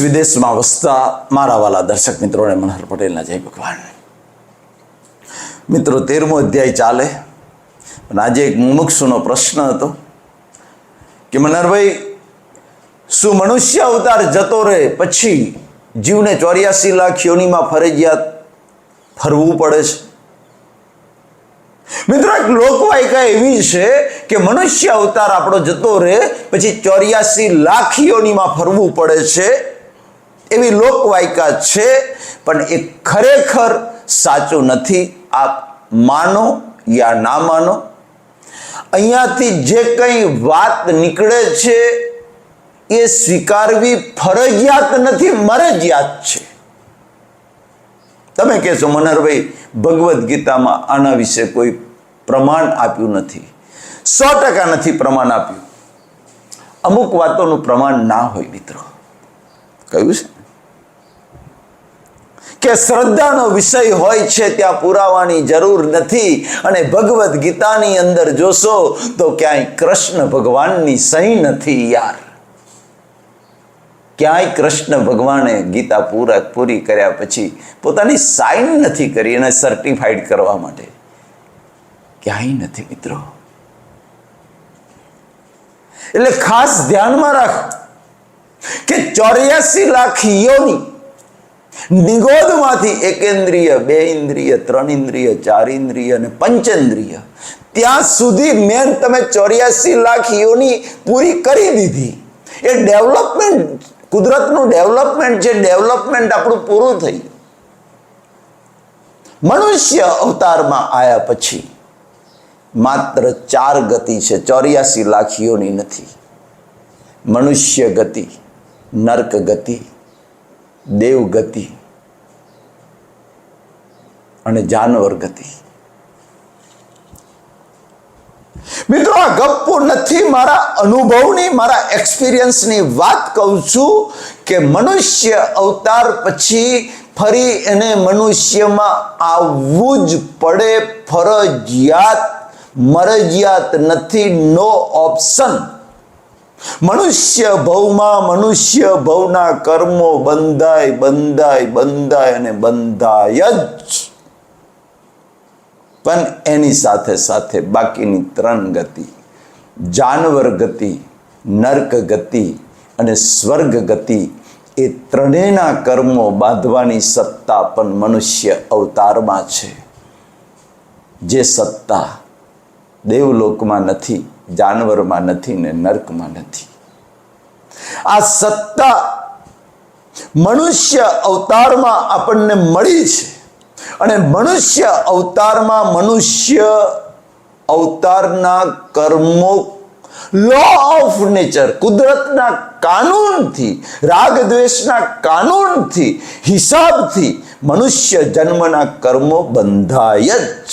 વિદેશમાં વસતા મારા વાલા દર્શક મિત્રોને મનહર પટેલના જય ભગવાન. મિત્રો, તેરમો અધ્યાય ચાલે. અને આજે એક મુમુક્ષુનો પ્રશ્ન હતો કે મનહરભાઈ, શું મનુષ્ય અવતાર જતો રહે પછી જીવને ચોર્યાસી લાખ યોનીમાં ફરજિયાત ફરવું પડે છે? મિત્રો, એક લોકવાયકા એવી છે કે મનુષ્ય અવતાર આપણો જતો રહે પછી ચોર્યાસી લાખ યોનીમાં ફરવું પડે છે. એવી લોકવાયકા છે, પણ એ ખરેખર સાચું નથી. આપ માનો યા ના માનો, અહીંયાથી જે કંઈ વાત નીકળે છે, એ સ્વીકારવી ફરજિયાત નથી, મરજિયાત છે. તમે કહેશો, મનહરભાઈ, ભગવદ્ ગીતામાં આના વિશે કોઈ પ્રમાણ આપ્યું નથી. સો ટકા નથી પ્રમાણ આપ્યું. અમુક વાતોનું પ્રમાણ ના હોય, મિત્રો. કહ્યું છે? કે શ્રદ્ધાનો વિષય હોય છે ત્યાં પુરાવાની જરૂર નથી. અને ભગવદ્ ગીતાની અંદર જોશો તો ક્યાંય કૃષ્ણ ભગવાનની સહી નથી યાર. ક્યાંય કૃષ્ણ ભગવાને ગીતા પૂરા પૂરી કર્યા પછી પોતાની સાઇન નથી કરી એને સર્ટિફાઈડ કરવા માટે. ક્યાંય નથી મિત્રો. એટલે ખાસ ધ્યાનમાં રાખો કે ચોર્યાસી લાખ યોની નિગોદમાંથી એકેન્દ્રિય, બે ઇન્દ્રિય, ત્રણ ઇન્દ્રિય, ચાર ઇન્દ્રિય અને પંચેન્દ્રિય. ત્યાં સુધી મેન તમે ચોર્યાસી લાખ યોની પૂરી કરી દીધી. એ ડેવલપમેન્ટ, કુદરતનું ડેવલપમેન્ટ છે, ડેવલપમેન્ટ આપણું પૂરું થયું મનુષ્ય અવતારમાં આવ્યા પછી માત્ર ચાર ગતિ છે, ચોર્યાસી લાખીઓની નથી. મનુષ્ય ગતિ, નર્ક ગતિ દેવ ગતિ અને જાનવર ગતિ. મિત્રો, આ ગપ્પો નથી. મારા અનુભવની, મારા એક્સપિરિયન્સની વાત કહું છું કે મનુષ્ય અવતાર પછી ફરી એને મનુષ્યમાં આવવું જ પડે. ફરજિયાત, મરજિયાત નથી. નો ઓપ્શન મનુષ્ય ભવમાં મનુષ્ય ભવના કર્મો બંધાય બંધાય બંધાય અને બંધાય જ. પણ એની સાથે સાથે બાકીની ત્રણ ગતિ, જાનવર ગતિ, નર્ક ગતિ અને સ્વર્ગ ગતિ, એ ત્રણેયના કર્મો બાંધવાની સત્તા પણ મનુષ્ય અવતારમાં છે. જે સત્તા દેવલોકમાં નથી જાનવરમાં નથી ને નર્કમાં નથી. આ સત્તા મનુષ્ય અવતારમાં આપણને મળી છે. અને મનુષ્ય અવતારમાં મનુષ્ય અવતારના કર્મો લો ઓફ નેચર કુદરતના કાનૂનથી રાગ દ્વેષના કાનૂનથી, હિસાબથી મનુષ્ય જન્મના કર્મો બંધાય જ.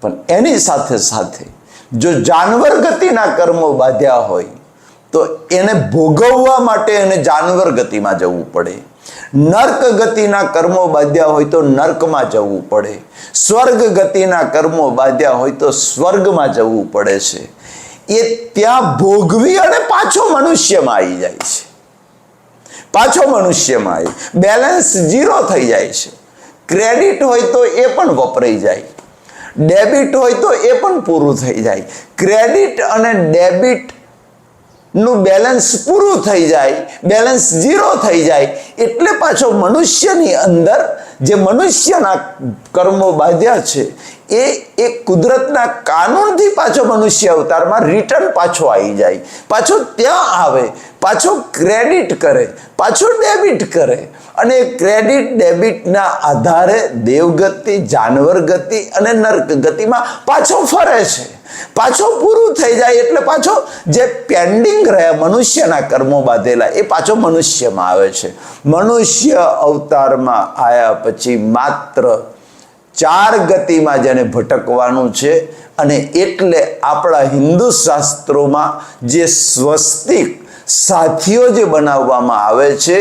પણ એની સાથે સાથે જો જાનવર ગતિના કર્મો બાંધ્યા હોય, તો એને ભોગવવા માટે એને જાનવર ગતિમાં જવું પડે. નર્ક ગતિના કર્મો બાંધ્યા હોય તો નર્કમાં જવું પડે. સ્વર્ગ ગતિના કર્મો બાંધ્યા હોય તો સ્વર્ગમાં જવું પડે છે. એ ત્યાં ભોગવી અને પાછો મનુષ્યમાં આવી જાય છે. પાછો મનુષ્યમાં આવી. બેલેન્સ ઝીરો થઈ જાય છે. ક્રેડિટ હોય તો એ પણ વપરાઈ જાય. ડેબિટ હોય તો એ પણ પૂરું થઈ જાય. ક્રેડિટ અને ડેબિટનું બેલેન્સ પૂરું થઈ જાય, બેલેન્સ ઝીરો થઈ જાય, એટલે પાછો મનુષ્યની અંદર જે મનુષ્યના કર્મો બાંધ્યા છે એ એ કુદરતના કાનૂનથી પાછો મનુષ્ય અવતારમાં રિટર્ન પાછો આવી જાય. પાછો ત્યાં આવે, પાછો ક્રેડિટ કરે, પાછો ડેબિટ કરે. અને ક્રેડિટ ડેબિટના આધારે દેવગતિ, જાનવર ગતિ અને નર્ક ગતિમાં પાછો ફરે છે. પાછો પૂરું થઈ જાય એટલે પાછો જે પેન્ડિંગ રહ્યા મનુષ્યના કર્મો બાંધેલા, એ પાછો મનુષ્યમાં આવે છે. મનુષ્ય અવતારમાં આવ્યા પછી માત્ર ચાર ગતિમાં જેને ભટકવાનું છે અને એટલે આપણા હિન્દુ શાસ્ત્રોમાં જે સ્વસ્તિક સાથીઓ જે બનાવવામાં આવે છે,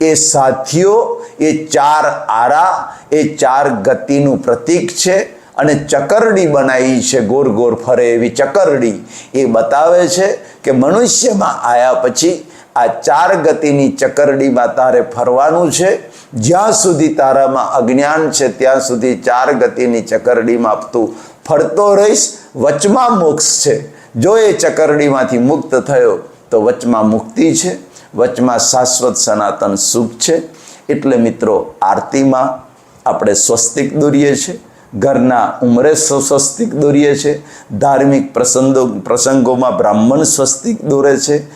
એ સાથીઓ, એ ચાર આરા, એ ચાર ગતિનું પ્રતીક છે અને ચકરડી બનાવી છે, ગોર ગોર ફરે એવી ચકરડી. એ બતાવે છે કે મનુષ્યમાં આવ્યા પછી આ ચાર ગતિની ચકરડીમાં તારે ફરવાનું છે જ્યાં સુધી તારામાં અજ્ઞાન છે, ત્યાં સુધી ચાર ગતિની ચકરડીમાં તું ફરતો રહીશ, વચમાં મોક્ષ છે. જો એ ચકરડીમાંથી મુક્ત થયો, તો વચમાં મુક્તિ છે. વચમાં શાશ્વત સનાતન સુખ છે. એટલે મિત્રો, આરતીમાં આપણે સ્વસ્તિક દોરીએ છીએ ઘરના ઉંમરે સ્વસ્તિક દોરીએ છે. ધાર્મિક પ્રસંગો પ્રસંગોમાં બ્રાહ્મણ સ્વસ્તિક દોરે છે.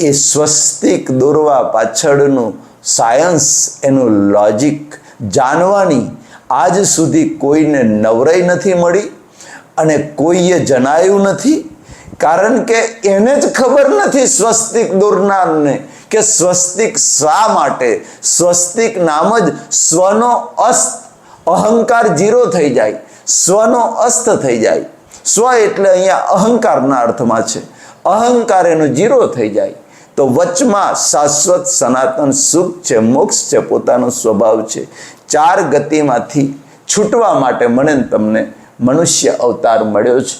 એ સ્વસ્તિક દોરવા પાછળનું સાયન્સ એનું લોજિક જાણવાની આજ સુધી કોઈને નવરાઈ નથી મળી અને કોઈએ જણાયું નથી, કારણ કે એને જ ખબર નથી સ્વસ્તિક દોરનારને કે સ્વસ્તિક શા માટે? સ્વસ્તિક નામ જ સ્વનો અસ્ત, અહંકાર જીરો થઈ જાય, સ્વનો અસ્ત થઈ જાય. સ્વ એટલે અહીંયા અહંકારના અર્થમાં છે. અહંકાર એનો જીરો થઈ જાય. તો વચમાં શાશ્વત સનાતન સુખ છે, મોક્ષ છે, પોતાનો સ્વભાવ છે. ચાર ગતિમાંથી છૂટવા માટે મને તમને મનુષ્ય અવતાર મળ્યો છે.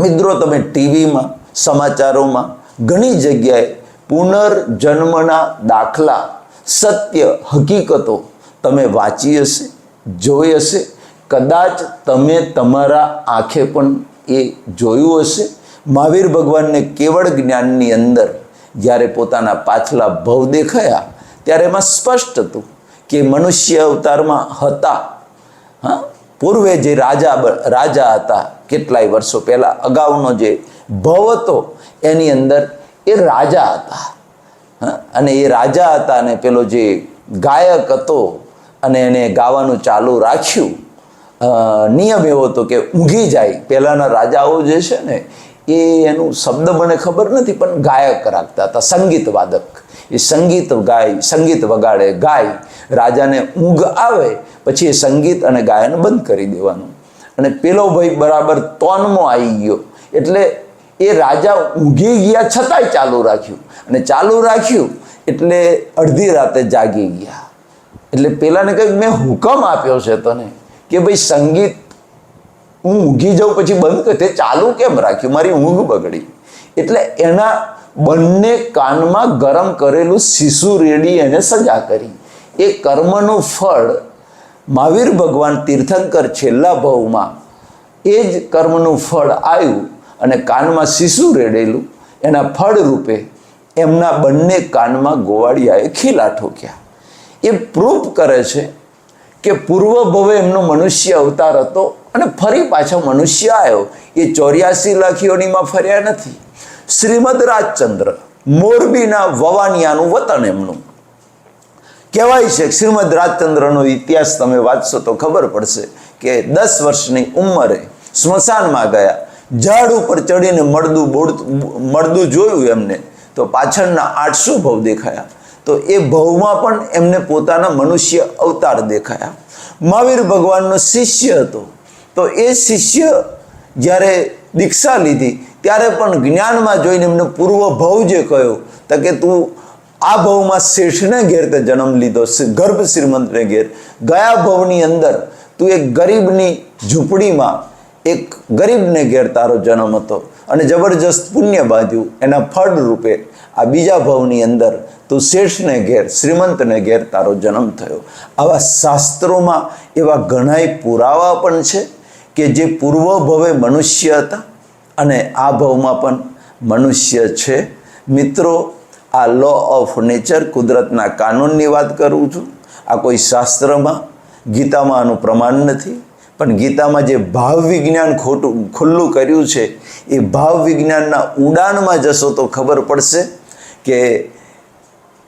મિત્રો, તમે ટીવીમાં, સમાચારોમાં ઘણી જગ્યાએ પુનર્જન્મના દાખલા, સત્ય, હકીકતો તમે વાંચી હશે, જોઈ હશે. કદાચ તમે તમારા આંખે પણ એ જોયું હશે. મહાવીર ભગવાનને કેવળ જ્ઞાનની અંદર જ્યારે પોતાના પાછલા ભવ દેખાયા, ત્યારે એમાં સ્પષ્ટ હતું કે મનુષ્ય અવતારમાં હતા. હા? પૂર્વે જે રાજા રાજા હતા, કેટલાય વર્ષો પહેલાં, અગાઉનો જે ભવ હતો, એની અંદર એ રાજા હતા. હા? અને એ રાજા હતા અને પેલો જે ગાયક હતો, અને એને ગાવાનું ચાલુ રાખ્યું નિયમ એવો હતો કે ઊંઘી જાય. પહેલાંના રાજાઓ જે છે ને એ એનું શબ્દ મને ખબર નથી, પણ ગાયક રાખતા હતા, સંગીત વાદક. એ સંગીત ગાય, સંગીત વગાડે, ગાય. રાજાને ઊંઘ આવે, પછી એ સંગીત અને ગાયન બંધ કરી દેવાનું. અને પેલો ભાઈ બરાબર તોનમાં આવી ગયો. એટલે એ રાજા ઊંઘી ગયા છતાંય ચાલુ રાખ્યું. અને ચાલુ રાખ્યું એટલે અડધી રાતે જાગી ગયા. એટલે પેલાને કહ્યું, મેં હુકમ આપ્યો છે તને કે ભાઈ સંગીત હું ઊંઘી જાઉં પછી બંધ કરે. ચાલુ કેમ રાખ્યું? મારી ઊંઘ બગડી. એટલે એના બંને કાનમાં ગરમ કરેલું શીશુ રેડી એને સજા કરી. એ કર્મનું ફળ મહાવીર ભગવાન તીર્થંકર છેલ્લા ભાવમાં એ જ કર્મનું ફળ આવ્યું અને કાનમાં શિશુ રેડેલું. એના ફળ રૂપે એમના બંને કાનમાં ગોવાળિયાએ ખીલા ઠોક્યા. એ પ્રૂફ કરે છે કે પૂર્વ ભવે એમનો મનુષ્ય અવતાર હતો અને ફરી પાછો મનુષ્ય આવ્યો. એ ચોર્યાસી લાખ યોનીમાં ફર્યા નથી. શ્રીમદ રાજચંદ્ર મોરબીના વવાનિયાનું વતન એમનું. કહેવાય છે, શ્રીમદ રાજચંદ્રનો ઇતિહાસ તમે વાંચશો તો ખબર પડશે કે દસ વર્ષની ઉંમરે સ્મશાનમાં ગયા. ઝાડ ઉપર ચડીને મળદું બોડ મળદું જોયું એમને. તો પાછળના આઠસો ભવ દેખાયા? તો એ ભવમાં પણ એમને પોતાના મનુષ્ય અવતાર દેખાયા. મહાવીર ભગવાનનો શિષ્ય હતો. તો એ શિષ્ય જ્યારે દીક્ષા લીધી, ત્યારે પણ જ્ઞાનમાં જોઈને એમને પૂર્વ ભવ જે કહ્યો તો કે તું આ ભવમાં શેઠને ઘેર તે જન્મ લીધો ગર્ભ શ્રીમંતને ઘેર. ગયા ભવની અંદર તું એક ગરીબની ઝૂંપડીમાં એક ગરીબને ઘેર તારો જન્મ હતો અને જબરજસ્ત પુણ્ય બાંધ્યું, એના ફળ રૂપે આ બીજા ભવની અંદર તું શેઠને ઘેર, શ્રીમંતને ઘેર તારો જન્મ થયો. આવા શાસ્ત્રોમાં એવા ઘણાય પુરાવા પણ છે. કે જે પૂર્વ ભવે મનુષ્ય હતા અને આ ભવમાં પણ મનુષ્ય છે. મિત્રો, આ લો ઓફ નેચર કુદરતના કાનૂનની વાત કરું છું. આ કોઈ શાસ્ત્રમાં, ગીતામાં આનું પ્રમાણ નથી. પણ ગીતામાં જે ભાવ વિજ્ઞાન ખોટું, ખુલ્લું કર્યું છે, એ ભાવ વિજ્ઞાનના ઉડાનમાં જશો તો ખબર પડશે કે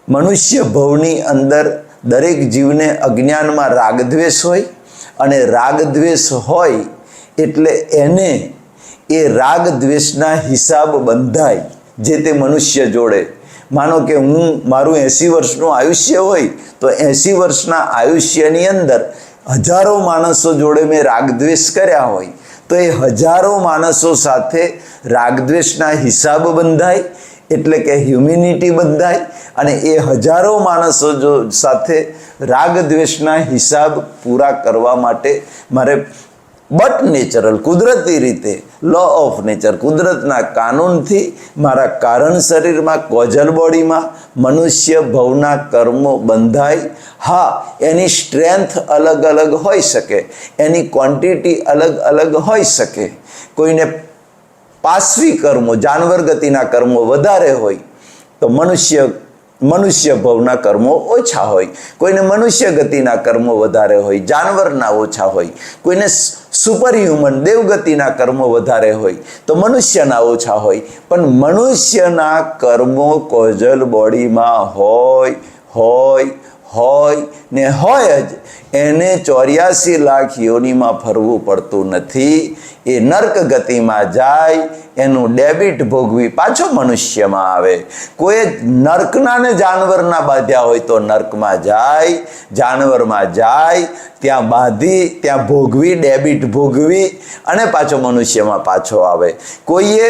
મનુષ્ય ભવની અંદર દરેક જીવને અજ્ઞાનમાં રાગદ્વેષ હોય અને રાગદ્વેષ હોય એટલે એને એ રાગદ્વેષના હિસાબ બંધાય, જે તે મનુષ્ય જોડે. માનો કે હું મારું એંસી વર્ષનું આયુષ્ય હોય, તો એંસી વર્ષના આયુષ્યની અંદર હજારો માણસો જોડે મેં રાગદ્વેષ કર્યા હોય, તો એ હજારો માણસો સાથે રાગદ્વેષના હિસાબ બંધાય એટલે કે હ્યુમિનિટી બંધાય અને એ હજારો માણસો જો સાથે રાગ દ્વેષના હિસાબ પૂરા કરવા માટે મારે બટ નેચરલ, કુદરતી રીતે લો ઓફ નેચર કુદરતના કાનૂનથી મારા કારણ શરીરમાં, કોજલ બોડીમાં, મનુષ્ય ભવના કર્મો બંધાય. હા, એની સ્ટ્રેન્થ અલગ અલગ હોઈ શકે, એની ક્વોન્ટિટી અલગ અલગ હોઈ શકે. કોઈને પાશ્વી કર્મો, જાનવર ગતિના કર્મો વધારે હોય, તો મનુષ્ય મનુષ્ય ભવના કર્મો ઓછા હોય. કોઈને મનુષ્ય ગતિના કર્મો વધારે હોય, જાનવરના ઓછા હોય. કોઈને સુપર હ્યુમન દેવગતિના કર્મો વધારે હોય, તો મનુષ્યના ઓછા હોય. પણ મનુષ્યના કર્મો કોજલ બોડીમાં હોય હોય હોય ને હોય જ, એને ચોર્યાસી લાખ યોનિમાં ફરવું પડતું નથી. એ નર્ક ગતિમાં જાય, એનું ડેબિટ ભોગવી પાછો મનુષ્યમાં આવે. કોઈ નર્કના ને જાનવરના બાંધ્યા હોય તો નર્કમાં જાય, જાનવરમાં જાય, ત્યાં બાંધી, ત્યાં ભોગવી, ડેબિટ ભોગવી અને પાછો મનુષ્યમાં પાછો આવે. કોઈએ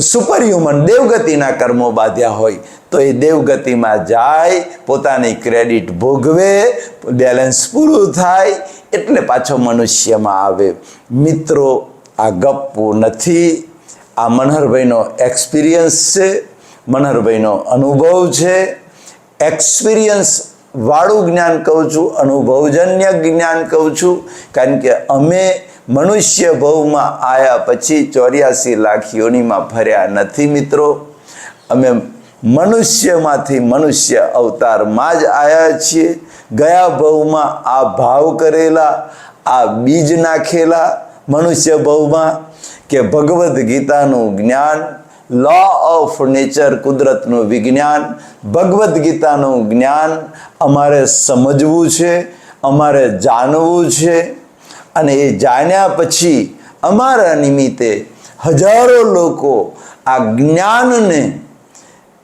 સુપર હ્યુમન દેવગતિના કર્મો બાંધ્યા હોય તો એ દેવગતિમાં જાય, પોતાની ક્રેડિટ ભોગવે બેલેન્સ પૂરું થાય, એટલે પાછો મનુષ્યમાં આવે. મિત્રો, આ ગપ્પું નથી. આ મનહરભાઈનો એક્સપિરિયન્સ છે, મનહરભાઈનો અનુભવ છે. એક્સપિરિયન્સ વાળું જ્ઞાન કહું છું, અનુભવજન્ય જ્ઞાન કહું છું, કારણ કે અમે મનુષ્ય ભવમાં આવ્યા પછી ચોર્યાસી લાખ યોનીમાં ફર્યા નથી મિત્રો. અમે મનુષ્યમાંથી મનુષ્ય અવતારમાં જ આવ્યા છીએ. ગયા ભવમાં આ ભાવ કરેલા, આ બીજ નાખેલા મનુષ્ય ભવમાં કે ભગવદ્ ગીતાનું જ્ઞાન લો ઓફ નેચર કુદરતનું વિજ્ઞાન, ભગવદ્ ગીતાનું જ્ઞાન અમારે સમજવું છે, અમારે જાણવું છે અને એ જાણ્યા પછી અમારા નિમિત્તે હજારો લોકો આ જ્ઞાનને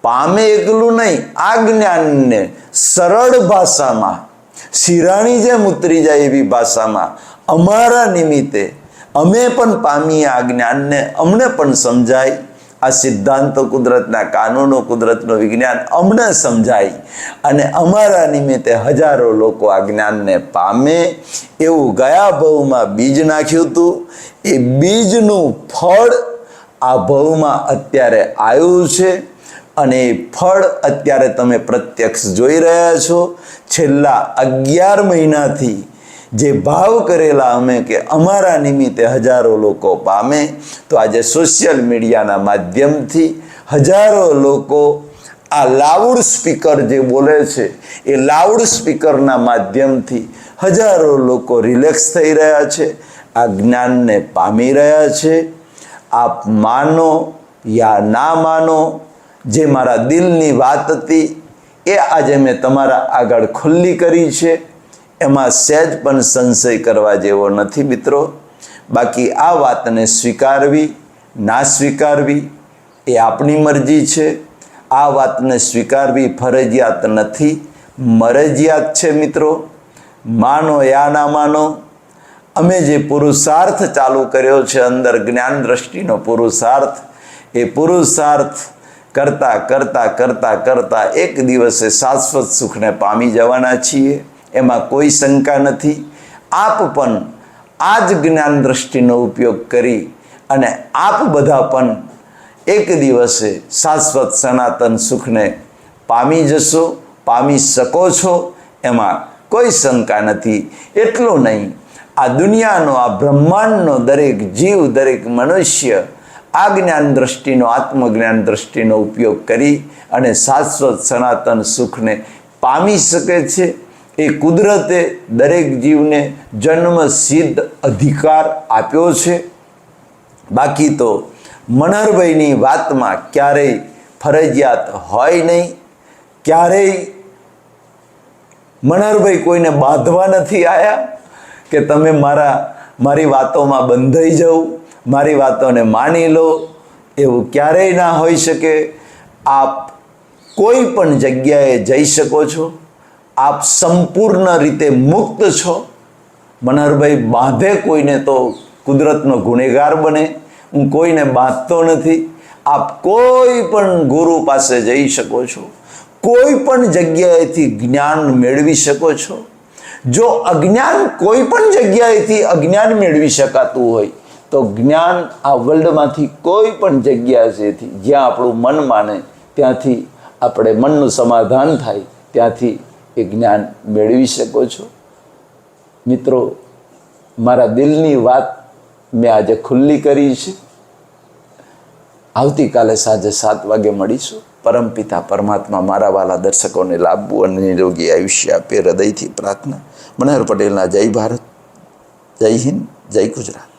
પામે એકલું નહીં, આ જ્ઞાનને સરળ ભાષામાં, શિરાણી જેમ ઉતરી જાય એવી ભાષામાં, અમારા નિમિત્તે અમે પણ પામીએ આ જ્ઞાનને, અમને પણ સમજાય. આ સિદ્ધાંતો કુદરતના કાનૂનો, કુદરતનું વિજ્ઞાન અમને સમજાય. અને અમારા નિમિત્તે હજારો લોકો આ જ્ઞાનને પામે. એવું ગયા ભવમાં બીજ નાખ્યું હતું. એ બીજનું ફળ આ ભવમાં અત્યારે આવ્યું છે. અને ફળ અત્યારે તમે પ્રત્યક્ષ જોઈ રહ્યા છો. છેલ્લા અગિયાર મહિનાથી જે ભાવ કરેલા અમે કે અમારા નિમિત્તે હજારો લોકો પામે, તો આજે સોશિયલ મીડિયાના માધ્યમથી હજારો લોકો આ લાઉડ સ્પીકર જે બોલે છે, એ લાઉડ સ્પીકરના માધ્યમથી હજારો લોકો રિલેક્સ થઈ રહ્યા છે, આ જ્ઞાનને પામી રહ્યા છે. આપ માનો યા ના માનો જે મારા દિલની વાત હતી, એ આજે મેં તમારા આગળ ખુલ્લી કરી છે. એમાં સહેજ પણ સંશય કરવા જેવો નથી મિત્રો. બાકી આ વાતને સ્વીકારવી, ના સ્વીકારવી એ આપણી મરજી છે. આ વાતને સ્વીકારવી ફરજિયાત નથી, મરજિયાત છે મિત્રો. માનો યા ના માનો, અમે જે પુરુષાર્થ ચાલુ કર્યો છે અંદર જ્ઞાન દ્રષ્ટિનો પુરુષાર્થ, એ પુરુષાર્થ કરતા કરતા કરતા કરતા એક દિવસે શાશ્વત સુખને પામી જવાના છીએ. એમાં કોઈ શંકા નથી. આપ પણ આ જ જ્ઞાન દ્રષ્ટિનો ઉપયોગ કરી અને આપ બધા પણ એક દિવસે શાશ્વત સનાતન સુખને પામી જશો, પામી શકો છો. એમાં કોઈ શંકા નથી. એટલું નહીં. આ દુનિયાનો, આ બ્રહ્માંડનો દરેક જીવ, દરેક મનુષ્ય આ જ્ઞાન દ્રષ્ટિનો, આત્મજ્ઞાન દ્રષ્ટિનો ઉપયોગ કરી અને શાશ્વત સનાતન સુખને પામી શકે છે. એ કુદરતે દરેક જીવને જન્મ સિદ્ધ અધિકાર આપ્યો છે. બાકી તો મનહરભાઈની વાતમાં ક્યારેય ફરજિયાત હોય નહીં. ક્યારેય મનહરભાઈ કોઈને બાંધવા નથી આવ્યા કે તમે મારા, મારી વાતોમાં બંધાઈ જાઓ. મારી વાતોને માની લો, એવું ક્યારેય ના હોઈ શકે. આપ કોઈ પણ જગ્યાએ જઈ શકો છો. આપ સંપૂર્ણ રીતે મુક્ત છો. મનહરભાઈ, બાંધે કોઈને તો કુદરતનો ગુનેગાર બને. હું કોઈને બાંધતો નથી. આપ કોઈ પણ ગુરુ પાસે જઈ શકો છો. કોઈ પણ જગ્યાએથી જ્ઞાન મેળવી શકો છો. જો અજ્ઞાન કોઈ પણ જગ્યાએથી અજ્ઞાન મેળવી શકાતું હોય તો જ્ઞાન આ વર્લ્ડમાંથી કોઈ પણ જગ્યા છેથી જ્યાં આપણું મન માને, ત્યાંથી આપણે મનનું સમાધાન થાય, ત્યાંથી એ જ્ઞાન મેળવી શકો છો. મિત્રો, મારા દિલની વાત મેં આજે ખુલ્લી કરી છે. આવતીકાલે સાંજે સાત વાગે મળીશું. પરમપિતા પરમાત્મા મારા વાલા દર્શકોને લાભવું અને નિરોગી આયુષ્ય આપે હૃદયથી પ્રાર્થના. મનોહર પટેલના જય ભારત. જય હિન્દ. જય ગુજરાત.